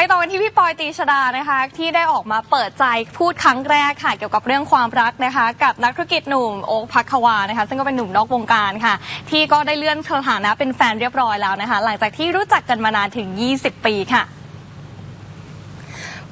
ไปต่อกันที่พี่ปอยตีชดานะคะ ที่ได้ออกมาเปิดใจพูดครั้งแรกค่ะ เกี่ยวกับเรื่องความรักนะคะ กับนักธุรกิจหนุ่มโอ๊คพักควานะคะ ซึ่งก็เป็นหนุ่มนอกวงการค่ะ ที่ก็ได้เลื่อนสถานะเป็นแฟนเรียบร้อยแล้วนะคะ หลังจากที่รู้จักกันมานานถึง 20 ปีค่ะ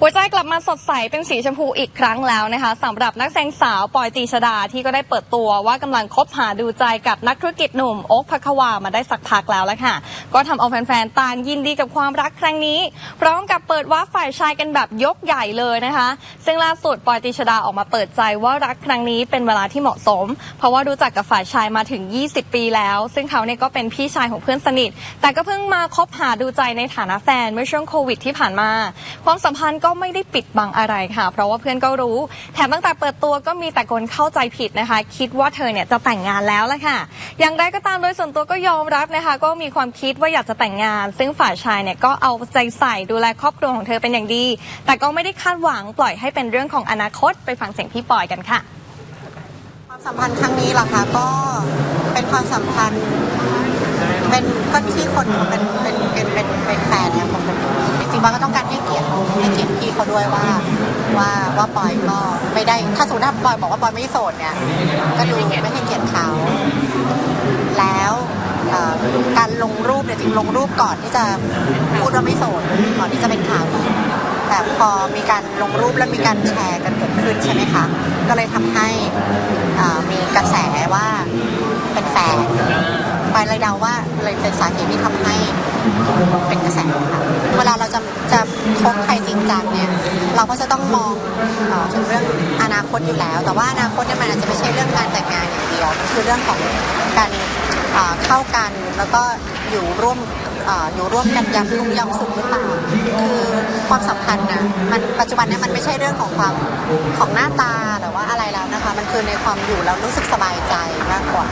หัวใจกลับมาสดใสเป็นสีชมพูอีกครั้งแล้วนะคะสำหรับนักแสดงสาวปอยตีชดาที่ก็ได้เปิดตัวว่ากำลังคบหาดูใจกับนักธุรกิจหนุ่มโอ๊คพักความาได้สักพักแล้วละค่ะ ก็ทำเอาแฟนๆต่างยินดีกับความรักครั้งนี้ พร้อมกับเปิดว่าฝ่ายชายกันแบบยกใหญ่เลยนะคะ ซึ่งล่าสุดปอยตีชดาออกมาเปิดใจว่ารักครั้งนี้เป็นเวลาที่เหมาะสม เพราะว่ารู้จักกับฝ่ายชายมาถึง 20 ปีแล้ว ซึ่งเขาเนี่ยก็เป็นพี่ชายของเพื่อนสนิท แต่ก็เพิ่งมาคบหาดูใจในฐานะแฟนเมื่อช่วงโควิดที่ผ่านมา ความสัมพันธ์ก็ไม่ได้ปิดบังอะไรค่ะ เพราะว่าเพื่อนก็รู้ แถมตั้งแต่เปิดตัวก็มีแต่คนเข้าใจผิดนะคะ คิดว่าเธอเนี่ยจะแต่งงานแล้วละค่ะ อย่างไรก็ตามโดยส่วนตัวก็ยอมรับนะคะ ก็มีความคิดว่าอยากจะแต่งงาน ซึ่งฝ่ายชายเนี่ยก็เอาใจใส่ดูแลครอบครัวของเธอเป็นอย่างดี แต่ก็ไม่ได้คาดหวังปล่อยให้เป็นเรื่องของอนาคตไปฟังเสียงพี่ปอยกันค่ะความสัมพันธ์ครั้งนี้ล่ะคะก็เป็นความสัมพันธ์เป็นก็ที่คนเป็นเป็นเป็นเป็นเป็นแฟนเนี่ยผมเป็น จริงๆว่าก็ต้องการให้เกียรติให้เกียรติพี่เขาด้วยว่า ว่าว่าปอยก็ไม่ได้ถ้าสมมติถ้าปอยบอกว่าปอยไม่โสดเนี่ย ก็ดูไม่ให้เกียรติเขาแล้วการลงรูปเนี่ยจริงลงรูปก่อนที่จะพูดว่าไม่โสดก่อนที่จะเป็นข่าวแต่พอมีการลงรูปแล้วมีการแชร์กันเกิดขึ้นใช่ไหมคะ ก็เลยทำให้มีกระแสว่าเป็นแฟน ไปเลยเดาว่าเลยเป็นสาเหตุที่ทำให้เป็นกระแสค่ะเวลาเราจะจะคบใครจริงจังเนี่ยเราก็จะต้องมองเอ่อถึงเรื่องอนาคตอยู่แล้ว แต่ว่าอนาคตเนี่ยมันอาจจะไม่ใช่เรื่องการแต่งงานอย่างเดียวมันคือเรื่องของการอ่าเข้ากันแล้วก็อยู่ร่วมอ่าอยู่ร่วมกันยามทุกข์ยามสุขหรือเปล่าคือความสัมพันธ์นะมันปัจจุบันเนี่ยมันไม่ใช่เรื่องของความของหน้าตาหรือว่าอะไรแล้วนะคะ มันคือในความอยู่แล้วรู้สึกสบายใจมากกว่า